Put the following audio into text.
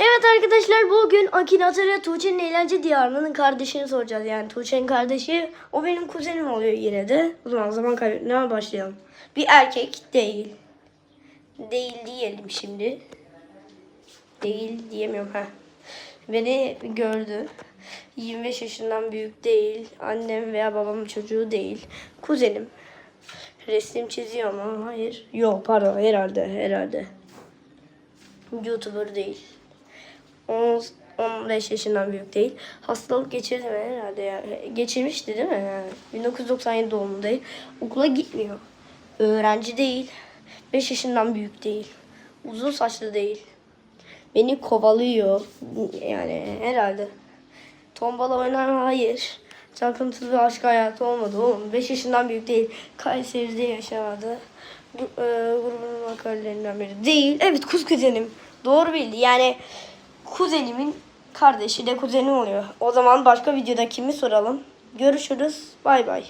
Evet arkadaşlar bugün Akinator ile Tuğçe'nin eğlence diyarının kardeşini soracağız. Yani Tuğçe'nin kardeşi o benim kuzenim oluyor yine de. O zaman zaman kaybetmeye başlayalım. Bir erkek değil. Değil diyelim şimdi. Değil diyemiyorum ha. Beni gördü. 25 yaşından büyük değil. Annem veya babamın çocuğu değil. Kuzenim. Resim çiziyor mu? Hayır. Yok pardon herhalde herhalde. YouTuber değil. 10, 15 yaşından büyük değil. Hastalık geçirdi mi herhalde ya. Geçirmişti değil mi? Yani 1997 doğumlu. Okula gitmiyor. Öğrenci değil. 5 yaşından büyük değil. Uzun saçlı değil. Beni kovalıyor. Yani herhalde. Tombala oynar? Hayır. Çakıntılı aşk hayatı olmadı oğlum. 5 yaşından büyük değil. Kayseri'de yaşamadı. Gu- e, grubunun makalelerinden biri. Değil. Evet kuz kuzenim. Doğru bildi. Yani kuzenimin kardeşi de kuzenim oluyor. O zaman başka videoda kimi soralım? Görüşürüz. Bay bay.